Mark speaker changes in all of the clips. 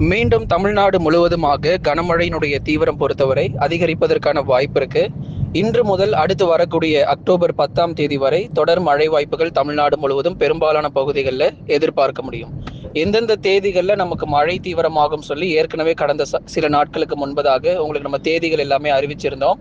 Speaker 1: மீண்டும் தமிழ்நாடு முழுவதுமாக கனமழையினுடைய தீவிரம் பொறுத்தவரை அதிகரிப்பதற்கான வாய்ப்பு இருக்கு. இன்று முதல் அடுத்து வரக்கூடிய அக்டோபர் பத்தாம் தேதி வரை தொடர் மழை வாய்ப்புகள் தமிழ்நாடு முழுவதும் பெரும்பாலான பகுதிகளில் எதிர்பார்க்க முடியும். எந்தெந்த தேதிகளில் நமக்கு மழை தீவிரமாகும் சொல்லி ஏற்கனவே கடந்த ச- சில நாட்களுக்கு முன்பதாக உங்களுக்கு நம்ம தேதிகள் எல்லாமே அறிவிச்சிருந்தோம்.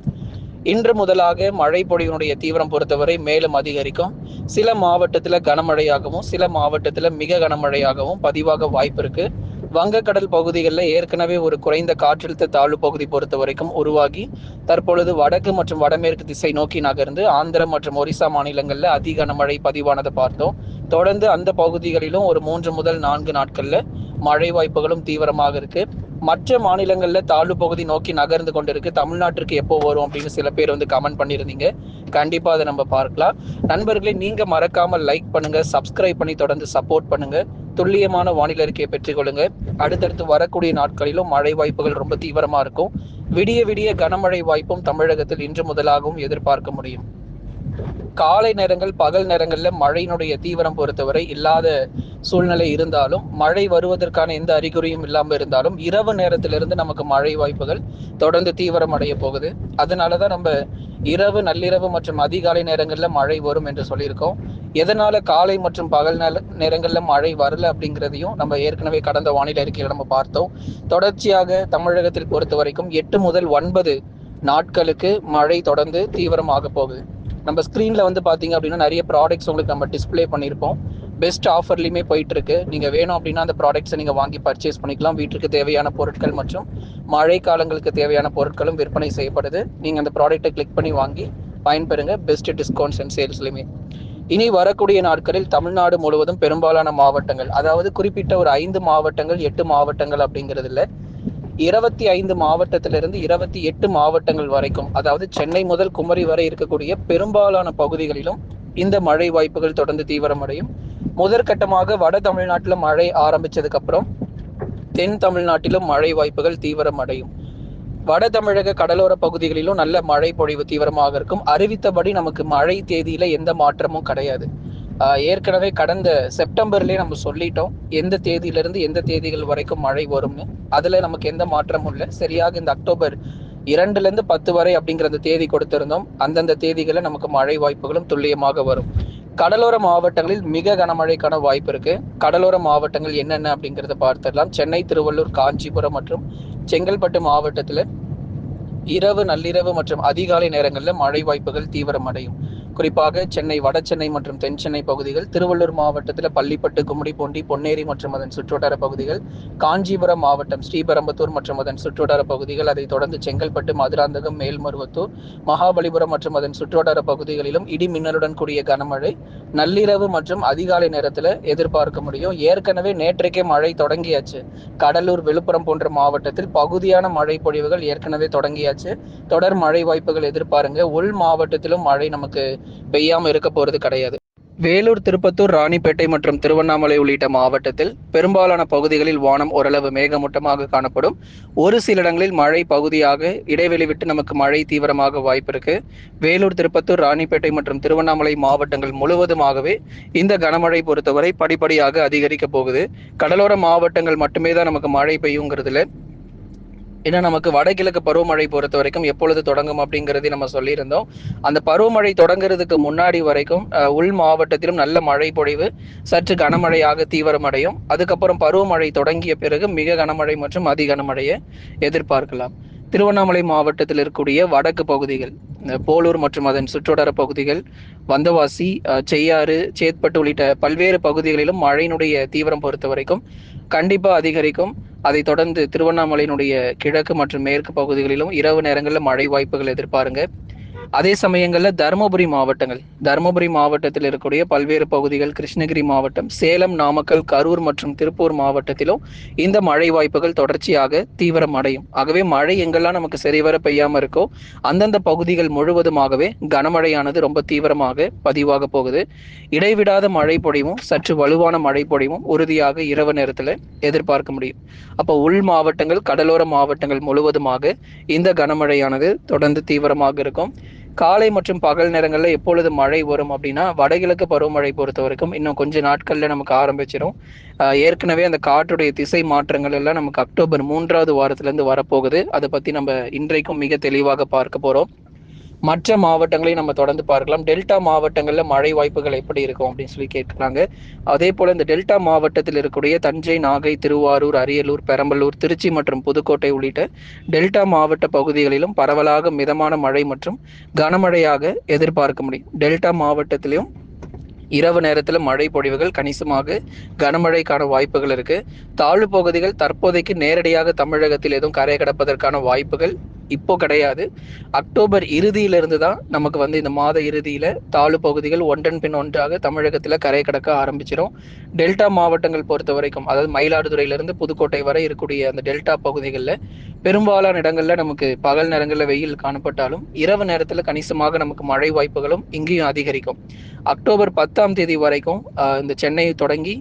Speaker 1: இன்று முதலாக மழை பொழிவினுடைய தீவிரம் பொறுத்தவரை மேலும் அதிகரிக்கும். சில மாவட்டத்தில் கனமழையாகவும் சில மாவட்டத்தில் மிக கனமழையாகவும் பதிவாக வாய்ப்பு இருக்குது வங்கக்கடல் பகுதிகளில் ஏற்கனவே ஒரு குறைந்த காற்றழுத்த தாழ்வு பகுதி பொறுத்த வரைக்கும் உருவாகி தற்பொழுது வடக்கு மற்றும் வடமேற்கு திசை நோக்கி நகர்ந்து ஆந்திர மற்றும் ஒரிசா மாநிலங்களில் அதி கனமழை பதிவானதை பார்த்தோம். தொடர்ந்து அந்த பகுதிகளிலும் ஒரு மூன்று முதல் நான்கு நாட்களில் மழை வாய்ப்புகளும் தீவிரமாக இருக்கு. மற்ற மாநிலங்களில் தாழ்வு பகுதி நோக்கி நகர்ந்து கொண்டிருக்கு. தமிழ்நாட்டிற்கு எப்போ வரும் அப்படின்னு சில பேர் வந்து கமெண்ட் பண்ணியிருந்தீங்க. கண்டிப்பாக அதை நம்ம பார்க்கலாம். நண்பர்களே நீங்கள் மறக்காமல் லைக் பண்ணுங்கள் சப்ஸ்கிரைப் பண்ணி தொடர்ந்து சப்போர்ட் பண்ணுங்கள் துல்லியமான வானிலை அறிக்கையை பெற்றுக்கொள்ளுங்க அடுத்தடுத்து வரக்கூடிய நாட்களிலும் மழை வாய்ப்புகள் ரொம்ப தீவிரமா இருக்கும். விடிய விடிய கனமழை வாய்ப்பும் தமிழகத்தில் இன்று முதலாகவும் எதிர்பார்க்க முடியும். காலை நேரங்கள் பகல் நேரங்களில் மழையினுடைய தீவிரம் பொறுத்தவரை இல்லாத சூழ்நிலை இருந்தாலும் மழை வருவதற்கான எந்த அறிகுறியும் இல்லாமல் இருந்தாலும் இரவு நேரத்திலிருந்து நமக்கு மழை வாய்ப்புகள் தொடர்ந்து தீவிரம் அடைய போகுது. அதனாலதான் நம்ம இரவு நள்ளிரவு மற்றும் அதிகாலை நேரங்களில் மழை வரும் என்று சொல்லியிருக்கோம். எதனால காலை மற்றும் பகல் நேர நேரங்களில் மழை வரல அப்படிங்கிறதையும் நம்ம ஏற்கனவே கடந்த வானிலை அறிக்கையில் நம்ம பார்த்தோம். தொடர்ச்சியாக தமிழகத்தில் பொறுத்த வரைக்கும் எட்டு முதல் ஒன்பது நாட்களுக்கு மழை தொடர்ந்து தீவிரமாக போகுது. நம்ம ஸ்க்ரீனில் வந்து பார்த்தீங்க அப்படின்னா நிறைய ப்ராடக்ட்ஸ் உங்களுக்கு நம்ம டிஸ்பிளே பண்ணியிருப்போம் பெஸ்ட் ஆஃபர்லையுமே போயிட்டு இருக்கு நீங்கள் வேணும் அப்படின்னா அந்த ப்ராடக்ட்ஸை நீங்கள் வாங்கி பர்ச்சேஸ் பண்ணிக்கலாம். வீட்டுக்கு தேவையான பொருட்கள் மற்றும் மழை காலங்களுக்கு தேவையான பொருட்களும் விற்பனை செய்யப்படுது. நீங்கள் அந்த ப்ராடக்ட்டை கிளிக் பண்ணி வாங்கி பயன்பெறுங்க. பெஸ்ட் டிஸ்கவுண்ட்ஸ் அண்ட் சேல்ஸ்லையுமே இனி வரக்கூடிய நாட்களில் தமிழ்நாடு முழுவதும் பெரும்பாலான மாவட்டங்கள் அதாவது குறிப்பிட்ட ஒரு ஐந்து மாவட்டங்கள் எட்டு மாவட்டங்கள் அப்படிங்கிறது இல்லை. இருபத்தி ஐந்து மாவட்டத்திலிருந்து இருபத்தி எட்டு மாவட்டங்கள் வரைக்கும் அதாவது சென்னை முதல் குமரி வரை இருக்கக்கூடிய பெரும்பாலான பகுதிகளிலும் இந்த மழை வாய்ப்புகள் தொடர்ந்து தீவிரமடையும். முதற்கட்டமாக வட தமிழ்நாட்டில் மழை ஆரம்பிச்சதுக்கு அப்புறம் தென் தமிழ்நாட்டிலும் மழை வாய்ப்புகள் தீவிரமடையும். வட தமிழக கடலோர பகுதிகளிலும் நல்ல மழை பொழிவு தீவிரமாக இருக்கும். அறிவித்தபடி நமக்கு மழை தேதியில எந்த மாற்றமும் கிடையாது. ஏற்கனவே கடந்த செப்டம்பர்லயே நம்ம சொல்லிட்டோம் எந்த தேதியிலிருந்து எந்த தேதிகள் வரைக்கும் மழை வரும்னு. அதுல நமக்கு எந்த மாற்றமும் இல்லை. சரியாக இந்த அக்டோபர் இரண்டுல இருந்து பத்து வரை அப்படிங்கிற அந்த தேதி கொடுத்திருந்தோம். அந்தந்த தேதிகளில் நமக்கு மழை வாய்ப்புகளும் துல்லியமாக வரும். கடலோர மாவட்டங்களில் மிக கனமழைக்கான வாய்ப்பு இருக்கு. கடலோர மாவட்டங்கள் என்னென்ன அப்படிங்கறத பார்த்துடலாம். சென்னை திருவள்ளூர் காஞ்சிபுரம் மற்றும் செங்கல்பட்டு மாவட்டத்தில் இரவு நள்ளிரவு மற்றும் அதிகாலை நேரங்களில் மழை வாய்ப்புகள் தீவிரமடையும். குறிப்பாக சென்னை வட சென்னை மற்றும் தென் சென்னை பகுதிகள் திருவள்ளூர் மாவட்டத்தில் பள்ளிப்பட்டு கும்மிடிப்பூண்டி பொன்னேரி மற்றும் அதன் சுற்றுவட்டார பகுதிகள் காஞ்சிபுரம் மாவட்டம் ஸ்ரீபெரம்பத்தூர் மற்றும் அதன் சுற்றுவட்டார பகுதிகள் அதைத் தொடர்ந்து செங்கல்பட்டு மதுராந்தகம் மேல்மருவத்தூர் மகாபலிபுரம் மற்றும் அதன் சுற்றுவட்டார பகுதிகளிலும் இடி மின்னலுடன் கூடிய கனமழை நள்ளிரவு மற்றும் அதிகாலை நேரத்தில் எதிர்பார்க்க முடியும். ஏற்கனவே நேற்றைக்கே மழை தொடங்கியாச்சு. கடலூர் விழுப்புரம் போன்ற மாவட்டத்தில் பகுதியான மழை பொழிவுகள் ஏற்கனவே தொடங்கியாச்சு. தொடர் மழை வாய்ப்புகள் எதிர்பாருங்க. உள் மாவட்டத்திலும் மழை நமக்கு பெய்யாம இருக்க போறது கிடையாது. வேலூர் திருப்பத்தூர் ராணிப்பேட்டை மற்றும் திருவண்ணாமலை உள்ளிட்ட மாவட்டத்தில் பெரும்பாலான பகுதிகளில் வானம் ஓரளவு மேகமூட்டமாக காணப்படும். ஒரு சில இடங்களில் மழை பகுதியாக இடைவெளி விட்டு நமக்கு மழை தீவிரமாக வாய்ப்பு இருக்கு. வேலூர் திருப்பத்தூர் ராணிப்பேட்டை மற்றும் திருவண்ணாமலை மாவட்டங்கள் முழுவதுமாகவே இந்த கனமழை பொறுத்தவரை படிப்படியாக அதிகரிக்க போகுது. கடலோர மாவட்டங்கள் மட்டுமே தான் நமக்கு மழை பெய்யுங்கிறதுல ஏன்னா நமக்கு வடகிழக்கு பருவமழை பொறுத்த வரைக்கும் எப்பொழுது தொடங்கும் அப்படிங்கிறதை நம்ம சொல்லியிருந்தோம். அந்த பருவமழை தொடங்குறதுக்கு முன்னாடி வரைக்கும் உள் மாவட்டத்திலும் நல்ல மழை பொழிவு சற்று கனமழையாக தீவிரமடையும். அதுக்கப்புறம் பருவமழை தொடங்கிய பிறகு மிக கனமழை மற்றும் அதி கனமழையை எதிர்பார்க்கலாம். திருவண்ணாமலை மாவட்டத்தில் இருக்கக்கூடிய வடக்கு பகுதிகள் இந்த போலூர் மற்றும் அதன் சுற்றுவட்டார பகுதிகள் வந்தவாசி செய்யாறு சேத்பட்டு உள்ளிட்ட பல்வேறு பகுதிகளிலும் மழையினுடைய தீவிரம் பொறுத்த வரைக்கும் கண்டிப்பா அதிகரிக்கும். அதைத் தொடர்ந்து திருவண்ணாமலையினுடைய கிழக்கு மற்றும் மேற்கு பகுதிகளிலும் இரவு நேரங்களில் மழை வாய்ப்புகள் எதிர்பாருங்க. அதே சமயங்களில் தருமபுரி மாவட்டங்கள். தருமபுரி மாவட்டத்தில் இருக்கக்கூடிய பல்வேறு பகுதிகள் கிருஷ்ணகிரி மாவட்டம் சேலம் நாமக்கல் கரூர் மற்றும் திருப்பூர் மாவட்டத்திலும் இந்த மழை வாய்ப்புகள் தொடர்ச்சியாக தீவிரம் அடையும். ஆகவே மழை எங்கெல்லாம் நமக்கு சரிவர பெய்யாம இருக்கோ அந்தந்த பகுதிகள் முழுவதுமாகவே கனமழையானது ரொம்ப தீவிரமாக பதிவாக போகுது. இடைவிடாத மழை பொழிவும் சற்று வலுவான மழை பொழிவும் உறுதியாக இரவு நேரத்தில் எதிர்பார்க்க முடியும். அப்போ உள் மாவட்டங்கள் கடலோர மாவட்டங்கள் முழுவதுமாக இந்த கனமழையானது தொடர்ந்து தீவிரமாக இருக்கும். காலை மற்றும் பகல் நேரங்களில் எப்பொழுது மழை வரும் அப்படின்னா வடகிழக்கு பருவமழை பொறுத்த வரைக்கும் இன்னும் கொஞ்ச நாட்களில் நமக்கு ஆரம்பிச்சிடும் ஏற்கனவே அந்த காற்றுடைய திசை மாற்றங்கள் எல்லாம் நமக்கு அக்டோபர் மூன்றாவது வாரத்திலேருந்து வரப்போகுது. அதை பற்றி நம்ம இன்றைக்கும் மிக தெளிவாக பார்க்க போகிறோம் மற்ற மாவட்டங்களையும் நம்ம தொடர்ந்து பார்க்கலாம். டெல்டா மாவட்டங்களில் மழை வாய்ப்புகள் எப்படி இருக்கும் அப்படின்னு சொல்லி கேட்குறாங்க அதே போல் இந்த டெல்டா மாவட்டத்தில் இருக்கக்கூடிய தஞ்சை நாகை திருவாரூர் அரியலூர் பெரம்பலூர் திருச்சி மற்றும் புதுக்கோட்டை உள்ளிட்ட டெல்டா மாவட்ட பகுதிகளிலும் பரவலாக மிதமான மழை மற்றும் கனமழையாக எதிர்பார்க்க முடியும். டெல்டா மாவட்டத்திலையும் இரவு நேரத்தில் மழை பொழிவுகள் கணிசமாக கனமழைக்கான வாய்ப்புகள் இருக்கு. தாழ்வு பகுதிகள் தற்போதைக்கு நேரடியாக தமிழகத்தில் எதுவும் கரை கடப்பதற்கான வாய்ப்புகள் இப்போ கிடையாது. அக்டோபர் இறுதியிலிருந்து தான் நமக்கு வந்து இந்த மாத இறுதியில தாழ்வு பகுதிகள் ஒன்றன் பின் ஒன்றாக தமிழகத்தில் கரை கடக்க ஆரம்பிச்சிடும் டெல்டா மாவட்டங்கள் பொறுத்த வரைக்கும் அதாவது மயிலாடுதுறையிலிருந்து புதுக்கோட்டை வரை இருக்கக்கூடிய அந்த டெல்டா பகுதிகளில் பெரும்பாலான இடங்கள்ல நமக்கு பகல் நேரங்களில் வெயில் காணப்பட்டாலும் இரவு நேரத்தில் கணிசமாக நமக்கு மழை வாய்ப்புகளும் இங்கேயும் அதிகரிக்கும். அக்டோபர் பத்தாம் தேதி வரைக்கும் இந்த சென்னை தொடங்கி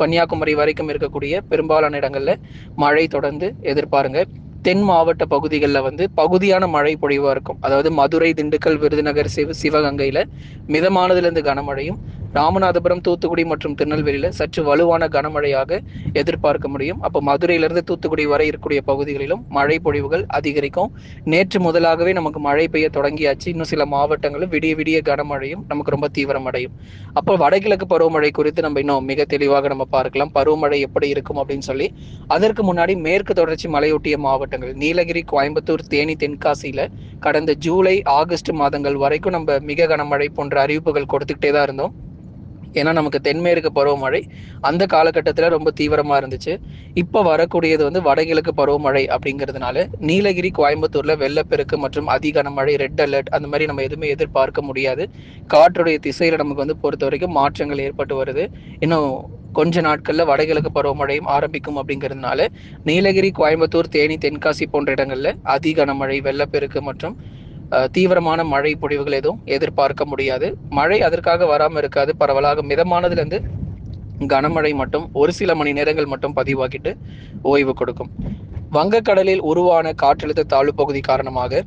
Speaker 1: கன்னியாகுமரி வரைக்கும் இருக்கக்கூடிய பெரும்பாலான இடங்கள்ல மழை தொடர்ந்து எதிர்பாருங்க. தென் மாவட்ட பகுதிகளில் வந்து பகுதியான மழை பொழிவாக இருக்கும். அதாவது மதுரை திண்டுக்கல் விருதுநகர் சிவ சிவகங்கையில் மிதமானதுலேருந்து கனமழையும் ராமநாதபுரம் தூத்துக்குடி மற்றும் திருநெல்வேலியில் சற்று வலுவான கனமழையாக எதிர்பார்க்க முடியும். அப்போ மதுரையிலிருந்து தூத்துக்குடி வரை இருக்கக்கூடிய பகுதிகளிலும் மழை பொழிவுகள் அதிகரிக்கும். நேற்று முதலாகவே நமக்கு மழை பெய்ய தொடங்கியாச்சு. இன்னும் சில மாவட்டங்களும் விடிய விடிய கனமழையும் நமக்கு ரொம்ப தீவிரமடையும் அப்போ வடகிழக்கு பருவமழை குறித்து நம்ம இன்னும் மிக தெளிவாக நம்ம பார்க்கலாம். பருவமழை எப்படி இருக்கும் அப்படின்னு சொல்லி. அதற்கு முன்னாடி மேற்கு தொடர்ச்சி மலையொட்டிய மாவட்டங்கள் நீலகிரி கோயம்புத்தூர் தேனி தென்காசியில கடந்த ஜூலை ஆகஸ்ட் மாதங்கள் வரைக்கும் நம்ம மிக கனமழை போன்ற அறிவிப்புகள் கொடுத்துக்கிட்டே தான் இருந்தோம். ஏன்னா நமக்கு தென்மேற்கு பருவமழை அந்த காலகட்டத்தில் ரொம்ப தீவிரமாக இருந்துச்சு. இப்போ வரக்கூடியது வந்து வடகிழக்கு பருவமழை அப்படிங்கிறதுனால நீலகிரி கோயம்புத்தூரில் வெள்ளப்பெருக்கு மற்றும் அதிகனமழை ரெட் அலர்ட் அந்த மாதிரி நம்ம எதுவுமே எதிர்பார்க்க முடியாது. காற்றுடைய திசையில் நமக்கு வந்து பொறுத்த வரைக்கும் மாற்றங்கள் ஏற்பட்டு வருது. இன்னும் கொஞ்ச நாட்களில் வடகிழக்கு பருவமழையும் ஆரம்பிக்கும் அப்படிங்கிறதுனால நீலகிரி கோயம்புத்தூர் தேனி தென்காசி போன்ற இடங்களில் அதிக கனமழை வெள்ளப்பெருக்கு மற்றும் தீவிரமான மழை பொழிவுகள் எதுவும் எதிர்பார்க்க முடியாது. மழை அதற்காக வராமல் இருக்காது பரவலாக மிதமானதுலேருந்து கனமழை மட்டும் ஒரு சில மணி நேரங்கள் மட்டும் பதிவாகிட்டு ஓய்வு கொடுக்கும். வங்கக்கடலில் உருவான காற்றழுத்த தாழ்வு பகுதி காரணமாக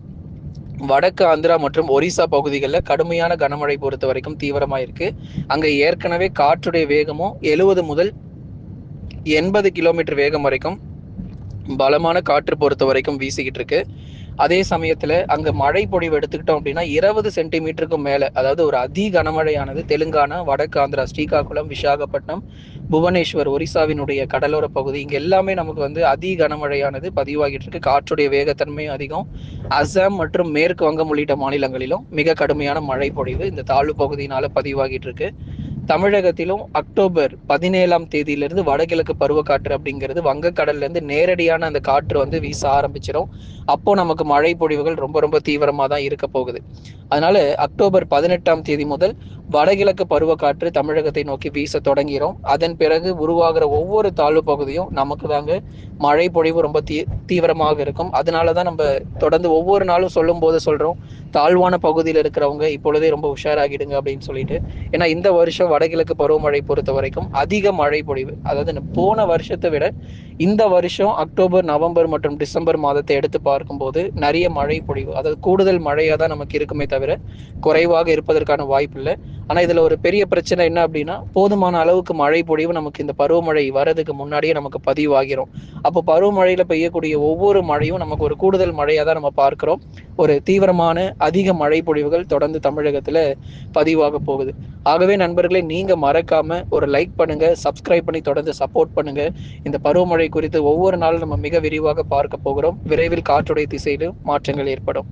Speaker 1: வடக்கு ஆந்திரா மற்றும் ஒரிசா பகுதிகளில் கடுமையான கனமழை பொறுத்த வரைக்கும் தீவிரமாக இருக்கு அங்கே ஏற்கனவே காற்றுடைய வேகமும் எழுவது முதல் எண்பது கிலோமீட்டர் வேகம் வரைக்கும் பலமான காற்று பொறுத்த வரைக்கும் வீசிக்கிட்டு இருக்கு. அதே சமயத்துல அங்க மழை பொழிவு எடுத்துக்கிட்டோம் அப்படின்னா இருபது சென்டிமீட்டருக்கும் மேல அதாவது ஒரு அதி கனமழையானது தெலுங்கானா வடக்கு ஆந்திரா ஸ்ரீகாகுளம் விசாகப்பட்டினம் புவனேஸ்வர் ஒரிசாவினுடைய கடலோர பகுதி இங்க எல்லாமே நமக்கு வந்து அதி கனமழையானது பதிவாகிட்டு இருக்கு. காற்றுடைய வேகத்தன்மையும் அதிகம். அசாம் மற்றும் மேற்கு வங்கம் உள்ளிட்ட மாநிலங்களிலும் மிக கடுமையான மழை பொழிவு இந்த தாழ்வு பகுதியினால பதிவாகிட்டு இருக்கு. தமிழகத்திலும் அக்டோபர் பதினேழாம் தேதியிலிருந்து வடகிழக்கு பருவக்காற்று அப்படிங்கிறது வங்கக்கடல்ல இருந்து நேரடியான அந்த காற்று வந்து வீச ஆரம்பிச்சிடும் அப்போ நமக்கு மழை பொழிவுகள் ரொம்ப ரொம்ப தீவிரமாக தான் இருக்க போகுது. அதனால அக்டோபர் பதினெட்டாம் தேதி முதல் வடகிழக்கு பருவக்காற்று தமிழகத்தை நோக்கி வீச தொடங்கிறோம். அதன் பிறகு உருவாகிற ஒவ்வொரு தாழ்வு பகுதியும் நமக்கு தாங்க மழை பொழிவு ரொம்ப தீ தீவிரமாக இருக்கும். அதனால தான் நம்ம தொடர்ந்து ஒவ்வொரு நாளும் சொல்லும் போது சொல்றோம் தாழ்வான பகுதியில் இருக்கிறவங்க இப்பொழுதே ரொம்ப உஷாராகிடுங்க அப்படின்னு சொல்லிட்டு. ஏன்னா இந்த வருஷம் வடகிழக்கு பருவமழை பொறுத்த வரைக்கும் அதிக மழை பொழிவு. அதாவது போன வருஷத்தை விட இந்த வருஷம் அக்டோபர் நவம்பர் மற்றும் டிசம்பர் மாதத்தை எடுத்து பார்க்கும்போது நிறைய மழை பொழிவு அதாவது கூடுதல் மழையாக தான் நமக்கு இருக்குமே தவிர குறைவாக இருப்பதற்கான வாய்ப்பு இல்லை. ஆனால் இதில் ஒரு பெரிய பிரச்சனை என்ன அப்படின்னா போதுமான அளவுக்கு மழை பொழிவு நமக்கு இந்த பருவமழை வரதுக்கு முன்னாடியே நமக்கு பதிவாகிறோம் அப்போ பருவமழையில் பெய்யக்கூடிய ஒவ்வொரு மழையும் நமக்கு ஒரு கூடுதல் மழையாக தான் நம்ம பார்க்குறோம். ஒரு தீவிரமான அதிக மழை பொழிவுகள் தொடர்ந்து தமிழகத்தில் பதிவாக போகுது. ஆகவே நண்பர்களே நீங்கள் மறக்காம ஒரு லைக் பண்ணுங்க சப்ஸ்கிரைப் பண்ணி தொடர்ந்து சப்போர்ட் பண்ணுங்க. இந்த பருவமழை குறித்து ஒவ்வொரு நாளும் நம்ம மிக விரிவாக பார்க்க போகிறோம். விரைவில் காற்றுடைய திசையிலும் மாற்றங்கள் ஏற்படும்.